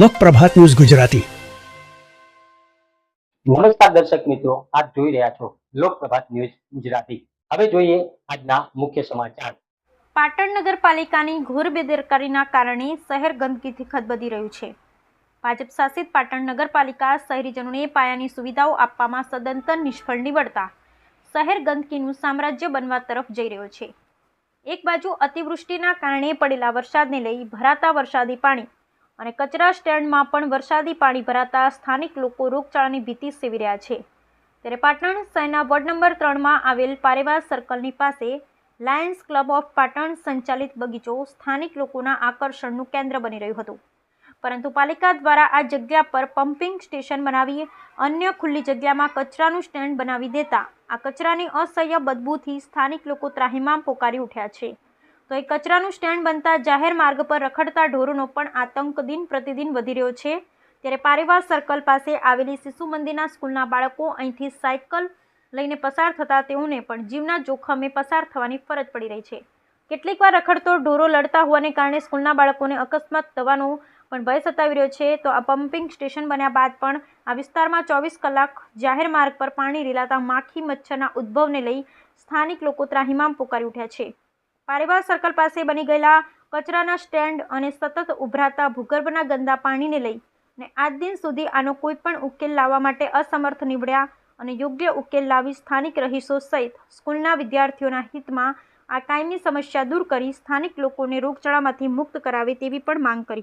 લોકપ્રભાત news Gujarati. નમસ્કાર દર્શક મિત્રો આપ જોઈ રહ્યા છો લોકપ્રભાત ન્યૂઝ ગુજરાતી. હવે જોઈએ આજના મુખ્ય સમાચાર. પાટણ નગરપાલિકાની ઘોર બેદરકારીના કારણે શહેર ગંદકીથી ખદબદી રહ્યું છે. ભાજપ શાસિત પાટણ નગરપાલિકા શહેરીજનોને પાયાની સુવિધાઓ આપવામાં સદંતર નિષ્ફળ નીવડતા શહેર ગંદકીનું સામ્રાજ્ય બનવા તરફ જઈ રહ્યો છે. એક બાજુ અતિવૃષ્ટિના કારણે પડેલા વરસાદને લઈ ભરાતા વરસાદી પાણી અને કચરા સ્ટેન્ડમાં પણ વરસાદી પાણી ભરાતા સ્થાનિક લોકો રોગચાળાની ભીતિ સેવી રહ્યા છે. ત્યારે પાટણ શહેરના વોર્ડ નંબર ત્રણમાં આવેલ પારેવા સર્કલની પાસે લાયન્સ ક્લબ ઓફ પાટણ સંચાલિત બગીચો સ્થાનિક લોકોના આકર્ષણનું કેન્દ્ર બની રહ્યું હતું. પરંતુ પાલિકા દ્વારા આ જગ્યા પર પમ્પિંગ સ્ટેશન બનાવી અન્ય ખુલ્લી જગ્યામાં કચરાનું સ્ટેન્ડ બનાવી દેતા, આ કચરાની અસહ્ય બદબૂથી સ્થાનિક લોકો ત્રાહિમામ પોકારી ઉઠ્યા છે. તો એ કચરાનું સ્ટેન્ડ બનતા જાહેર માર્ગ પર રખડતા ઢોરોનો પણ આતંક દિન પ્રતિદિન વધી રહ્યો છે. ત્યારે પારિવાર સર્કલ પાસે આવેલી શિશુ મંદિરના સ્કૂલના બાળકો અહીંથી સાયકલ લઈને પસાર થતા તેઓને પણ જીવના જોખમે પસાર થવાની ફરજ પડી રહી છે. કેટલીકવાર રખડતો ઢોરો લડતા હોવાને કારણે સ્કૂલના બાળકોને અકસ્માત થવાનો પણ ભય સતાવી રહ્યો છે, તો આ પમ્પિંગ સ્ટેશન બન્યા બાદ પણ આ વિસ્તારમાં ચોવીસ કલાક જાહેર માર્ગ પર પાણી રેલાતા માખી મચ્છરના ઉદ્ભવને લઈ સ્થાનિક લોકો ત્રાહિમામ પોકારી ઉઠ્યા છે. પારેવા સર્કલ પાસે બની ગયેલા કચરાના સ્ટેન્ડ અને સતત ઉભરાતા ભૂગર્ભના ગંદા પાણીને લઈ ને આજ દિન સુધી આનો કોઈ પણ ઉકેલ લાવવા માટે અસમર્થ નીવડ્યા અને યોગ્ય ઉકેલ લાવી સ્થાનિક રહીશો સહિત સ્કૂલના વિદ્યાર્થીઓના હિતમાં આ કાયમી સમસ્યા દૂર કરી સ્થાનિક લોકોને રોગચાળામાંથી મુક્ત કરાવે તેવી પણ માંગ કરી.